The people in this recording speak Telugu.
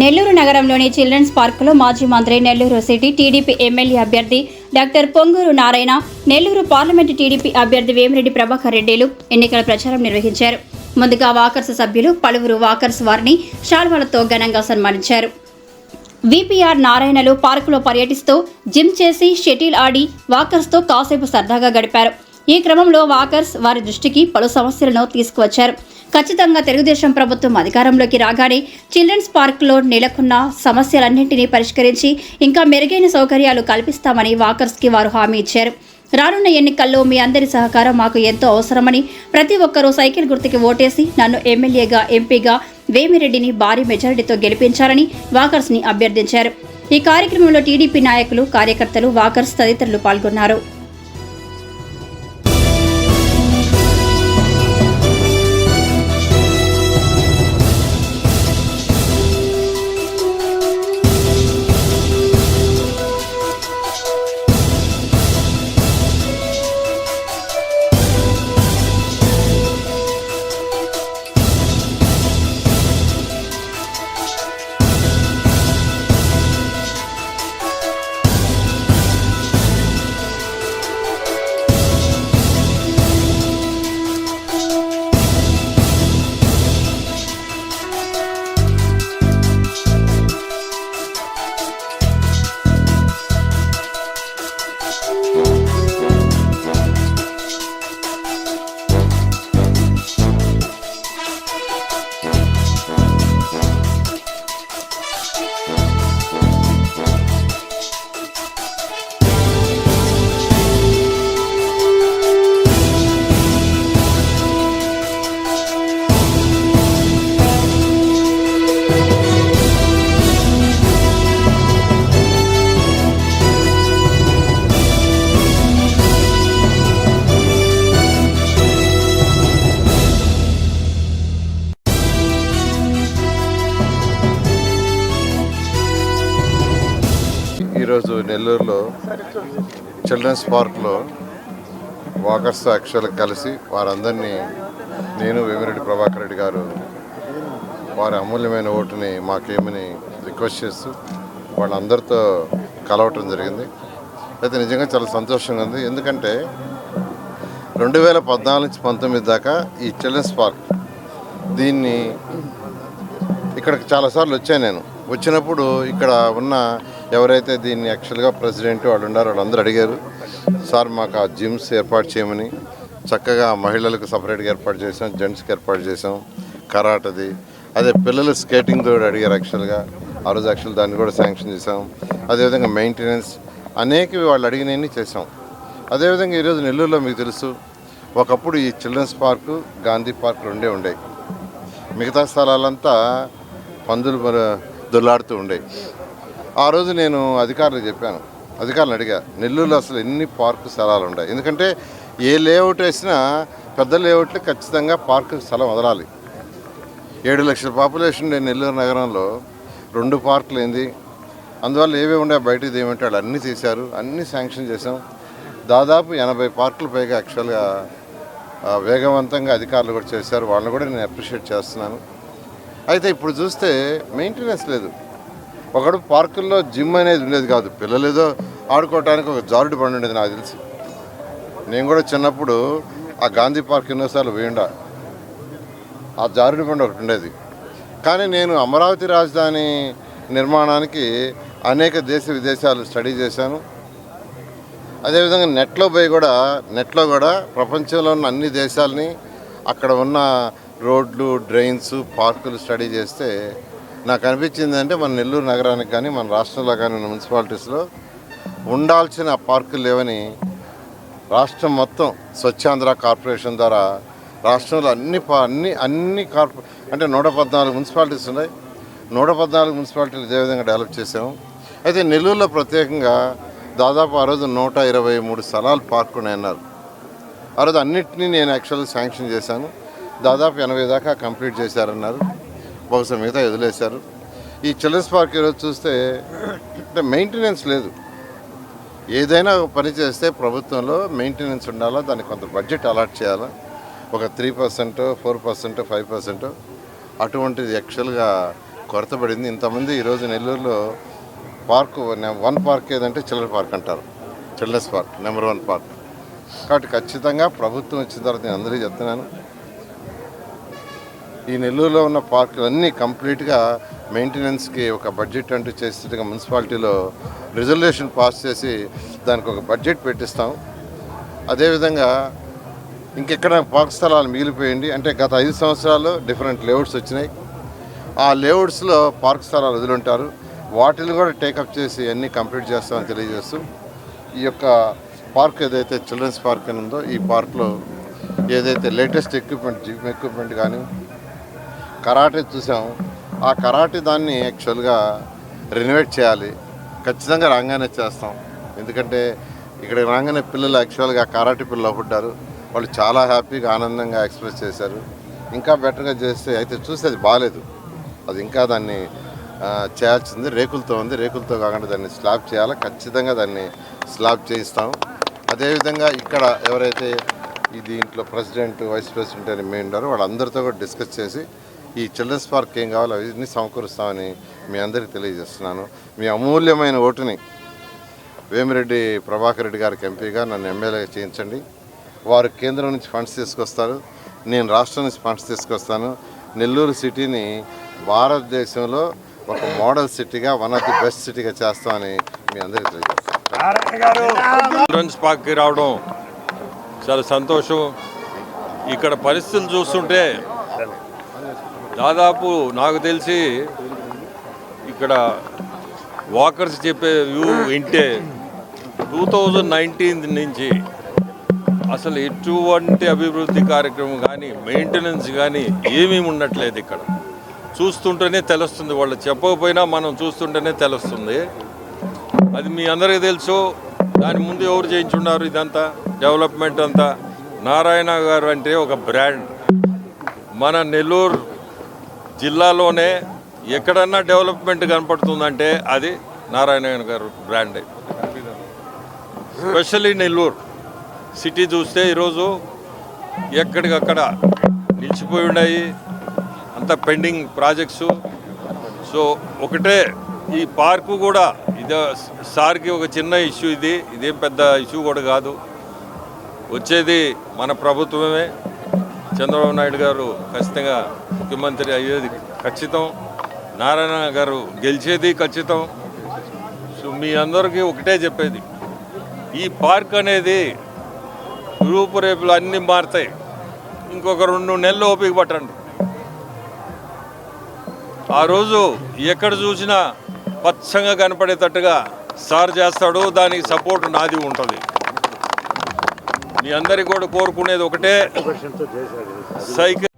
నెల్లూరు నగరంలోని చిల్డ్రన్స్ పార్కులో మాజీ మంత్రి నెల్లూరు సిటీ టీడీపీ ఎమ్మెల్యే అభ్యర్థి doctor Ponguru Narayana Nellore parliament TDP అభ్యర్థి వేమిరెడ్డి ప్రభాకర్ రెడ్డిలు ఎన్నికల ప్రచారం నిర్వహించారు. ముందుగా వాకర్స్ సభ్యులు పలువురు వాకర్స్ వారిని షాల్వాలతో ఘనంగా సన్మానించారు. విపిఆర్ నారాయణలు పార్కులో పర్యటిస్తూ జిమ్ చేసి షటిల్ ఆడి వాకర్స్తో కాసేపు సరదాగా గడిపారు. ఈ క్రమంలో వాకర్స్ వారి దృష్టికి పలు సమస్యలను తీసుకువచ్చారు. ఖచ్చితంగా తెలుగుదేశం ప్రభుత్వం అధికారంలోకి రాగానే చిల్డ్రన్స్ పార్క్లో నెలకొన్న సమస్యలన్నింటినీ పరిష్కరించి ఇంకా మెరుగైన సౌకర్యాలు కల్పిస్తామని వాకర్స్కి వారు హామీ ఇచ్చారు. రానున్న ఎన్నికల్లో మీ అందరి సహకారం మాకు ఎంతో అవసరమని ప్రతి ఒక్కరూ సైకిల్ గుర్తుకి ఓటేసి నన్ను ఎమ్మెల్యేగా ఎంపీగా వేమిరెడ్డిని భారీ మెజారిటీతో గెలిపించాలని వాకర్స్ని అభ్యర్థించారు. ఈ కార్యక్రమంలో టీడీపీ నాయకులు కార్యకర్తలు వాకర్స్ తదితరులు పాల్గొన్నారు. ఈరోజు నెల్లూరులో చిల్డ్రన్స్ పార్క్లో వాకర్స్ అక్షలకు కలిసి వారందరినీ నేను వేమిరెడ్డి ప్రభాకర్ రెడ్డి గారు వారి అమూల్యమైన ఓటుని మాకేమని రిక్వెస్ట్ చేస్తూ వాళ్ళందరితో కలవటం జరిగింది. అయితే నిజంగా చాలా సంతోషంగా ఉంది. ఎందుకంటే రెండు వేల పద్నాలుగు నుంచి పంతొమ్మిది దాకా ఈ చిల్డ్రన్స్ పార్క్ దీన్ని ఇక్కడికి చాలాసార్లు వచ్చాను నేను. వచ్చినప్పుడు ఇక్కడ ఉన్న ఎవరైతే దీన్ని యాక్చువల్గా ప్రెసిడెంట్ వాళ్ళు ఉన్నారో వాళ్ళందరూ అడిగారు సార్ మాకు ఆ జిమ్స్ ఏర్పాటు చేయమని. చక్కగా మహిళలకు సపరేట్గా ఏర్పాటు చేసాం జెంట్స్కి ఏర్పాటు చేసాం కరాటది. అదే పిల్లలు స్కేటింగ్ కూడా అడిగారు యాక్చువల్గా. ఆ రోజు యాక్చువల్ దాన్ని కూడా శాంక్షన్ చేసాం అదేవిధంగా మెయింటెనెన్స్ అనేకవి వాళ్ళు అడిగినవి చేసాం అదేవిధంగా ఈరోజు నెల్లూరులో మీకు తెలుసు ఒకప్పుడు ఈ చిల్డ్రన్స్ పార్కు గాంధీ పార్క్ రెండే ఉండేవి. మిగతా స్థలాలంతా పందులు దొల్లాడుతూ ఉండేవి. ఆ రోజు నేను అధికారులకు చెప్పాను. అధికారులు అడిగా నెల్లూరులో అసలు ఎన్ని పార్కు స్థలాలు ఉన్నాయి? ఎందుకంటే ఏ లేఅవుట్ వేసినా పెద్ద లేఅవుట్లు ఖచ్చితంగా పార్కు స్థలం వదలాలి. ఏడు లక్షల పాపులేషన్ ఉండే నెల్లూరు నగరంలో రెండు పార్కులు ఏంది? అందువల్ల ఏవే ఉండే బయటకు ఏమంటే వాళ్ళు అన్నీ తీశారు అన్నీ శాంక్షన్ చేసాం దాదాపు ఎనభై పార్కులు పైగా యాక్చువల్గా వేగవంతంగా అధికారులు కూడా చేశారు. వాళ్ళని కూడా నేను అప్రిషియేట్ చేస్తున్నాను. అయితే ఇప్పుడు చూస్తే మెయింటెనెన్స్ లేదు. ఒకడు పార్కుల్లో జిమ్ అనేది ఉండేది కాదు. పిల్లలు ఏదో ఆడుకోవడానికి ఒక జారుడు బండి ఉండేది నాకు తెలిసి. నేను కూడా చిన్నప్పుడు ఆ గాంధీ పార్క్ ఎన్నోసార్లు వేయండా ఆ జారుడు బండి ఒకటి ఉండేది. కానీ నేను అమరావతి రాజధాని నిర్మాణానికి అనేక దేశ విదేశాలు స్టడీ చేశాను. అదేవిధంగా నెట్లో పోయి కూడా నెట్లో కూడా ప్రపంచంలో ఉన్న అన్ని దేశాలని అక్కడ ఉన్న రోడ్లు డ్రైన్స్ పార్కులు స్టడీ చేస్తే నాకు అనిపించింది అంటే మన నెల్లూరు నగరానికి కానీ మన రాష్ట్రంలో కానీ ఉన్న మున్సిపాలిటీస్లో ఉండాల్సిన పార్కులు లేవని రాష్ట్రం మొత్తం స్వచ్ఛాంధ్ర కార్పొరేషన్ ద్వారా రాష్ట్రంలో అన్ని పా అన్ని అన్ని కార్పొ అంటే నూట పద్నాలుగు మున్సిపాలిటీస్ ఉన్నాయి. నూట పద్నాలుగు మున్సిపాలిటీలు ఇదే విధంగా డెవలప్ చేసాము అయితే నెల్లూరులో ప్రత్యేకంగా దాదాపు ఆ రోజు నూట ఇరవై మూడు స్థలాలు పార్క్ ఉన్నాయన్నారు. ఆ రోజు అన్నింటినీ నేను యాక్చువల్గా శాంక్షన్ చేశాను. దాదాపు ఎనభై దాకా కంప్లీట్ చేశారన్నారు. బహుశా మిగతా వదిలేశారు. ఈ చిల్డ్రన్స్ పార్క్ ఈరోజు చూస్తే అంటే మెయింటెనెన్స్ లేదు. ఏదైనా పని చేస్తే ప్రభుత్వంలో మెయింటెనెన్స్ ఉండాలా దానికి కొంత బడ్జెట్ అలాట్ చేయాలా? ఒక three percent four percent five percent అటువంటిది యాక్చువల్గా కొరత పడింది ఇంతమంది ఈరోజు నెల్లూరులో పార్క్ వన్ పార్క్ ఏదంటే చిల్డ్రన్ పార్క్ అంటారు. Children's park number one park. కాబట్టి ఖచ్చితంగా ప్రభుత్వం వచ్చిన తర్వాత నేను అందరికీ చెప్తున్నాను ఈ నెల్లూరులో ఉన్న పార్కులన్నీ కంప్లీట్గా మెయింటెనెన్స్కి ఒక బడ్జెట్ అంటూ చేసేట్టుగా మున్సిపాలిటీలో రిజర్వేషన్ పాస్ చేసి దానికి ఒక బడ్జెట్ పెట్టిస్తాం. అదేవిధంగా ఇంకెక్కడ పార్క్ స్థలాలు మిగిలిపోయింది అంటే గత ఐదు సంవత్సరాలు డిఫరెంట్ లేఅవుట్స్ వచ్చినాయి. ఆ లేఅవుట్స్లో పార్క్ స్థలాలు వదులుంటారు. వాటిని కూడా టేకప్ చేసి అన్నీ కంప్లీట్ చేస్తామని తెలియజేస్తూ ఈ యొక్క పార్క్ ఏదైతే చిల్డ్రన్స్ పార్క్ అని ఉందో ఈ పార్క్లో ఏదైతే లేటెస్ట్ ఎక్విప్మెంట్ జిమ్ ఎక్విప్మెంట్ కానీ కరాటే చూసాం. ఆ కరాటే దాన్ని యాక్చువల్గా రెనోవేట్ చేయాలి. ఖచ్చితంగా రాగానే చేస్తాం. ఎందుకంటే ఇక్కడ రాగానే పిల్లలు యాక్చువల్గా కరాటే పిల్లలు పుట్టారు. వాళ్ళు చాలా హ్యాపీగా ఆనందంగా ఎక్స్ప్రెస్ చేశారు. ఇంకా బెటర్గా చేస్తే అయితే చూస్తే అది బాగాలేదు అది ఇంకా దాన్ని చేయాల్సింది రేకులతో ఉంది. రేకులతో కాకుండా దాన్ని స్లాబ్ చేయాలి. ఖచ్చితంగా దాన్ని స్లాబ్ చేయిస్తాం. అదేవిధంగా ఇక్కడ ఎవరైతే ఈ దీంట్లో ప్రెసిడెంట్ వైస్ ప్రెసిడెంట్ అని మేము ఉన్నారో వాళ్ళందరితో కూడా డిస్కస్ చేసి ఈ చిల్డ్రన్స్ పార్క్ ఏం కావాలో అవన్నీ సమకూరుస్తామని మీ అందరికీ తెలియజేస్తున్నాను. మీ అమూల్యమైన ఓటుని వేమిరెడ్డి ప్రభాకర్ రెడ్డి గారికి ఎంపీగా నన్ను ఎమ్మెల్యేగా చేయించండి. వారు కేంద్రం నుంచి ఫండ్స్ తీసుకొస్తారు. నేను రాష్ట్రం నుంచి ఫండ్స్ తీసుకొస్తాను. నెల్లూరు సిటీని భారతదేశంలో ఒక మోడల్ సిటీగా వన్ ఆఫ్ ది బెస్ట్ సిటీగా చేస్తామని మీ అందరికీ తెలియజేస్తాను చిల్డ్రన్స్ పార్క్కి రావడం చాలా సంతోషం. ఇక్కడ పరిస్థితులు చూస్తుంటే దాదాపు నాకు తెలిసి ఇక్కడ వాకర్స్ చెప్పే వ్యూ వింటే టూ థౌజండ్ నైన్టీన్ నుంచి అసలు ఎటువంటి అభివృద్ధి కార్యక్రమం కానీ మెయింటెనెన్స్ కానీ ఏమీ ఉండట్లేదు ఇక్కడ. చూస్తుంటేనే తెలుస్తుంది వాళ్ళు చెప్పకపోయినా మనం చూస్తుంటేనే తెలుస్తుంది. అది మీ అందరికీ తెలుసు. దాని ముందు ఎవరు చేయించున్నారు ఇదంతా? డెవలప్మెంట్ అంతా. నారాయణ గారు అంటే ఒక బ్రాండ్ మన నెల్లూరు జిల్లాలోనే ఎక్కడన్నా డెవలప్మెంట్ కనపడుతుందంటే అది నారాయణ గారు బ్రాండ్. స్పెషల్లీ నెల్లూరు. సిటీ చూస్తే ఈరోజు ఎక్కడికక్కడ నిలిచిపోయి ఉన్నాయి. అంత పెండింగ్ ప్రాజెక్ట్స్. సో ఒకటే ఈ పార్కు కూడా ఇది సార్కి ఒక చిన్న ఇష్యూ ఇది. ఇదేం పెద్ద ఇష్యూ కూడా కాదు. వచ్చేది మన ప్రభుత్వమే. చంద్రబాబు నాయుడు గారు ఖచ్చితంగా ముఖ్యమంత్రి అయ్యేది ఖచ్చితం. నారాయణ గారు గెలిచేది ఖచ్చితం. సో మీ అందరికీ ఒకటే చెప్పేది. ఈ పార్క్ అనేది రూపురేపులు అన్నీ మారుతాయి. ఇంకొక రెండు నెలలు ఓపిక పట్టండి. ఆ రోజు ఎక్కడ చూసినా పచ్చంగా కనపడేటట్టుగా సార్ చేస్తాడు దానికి సపోర్ట్ నాది ఉంటుంది. మీ అందరికి కూడా కోరుకునేది ఒకటే. సైకిల్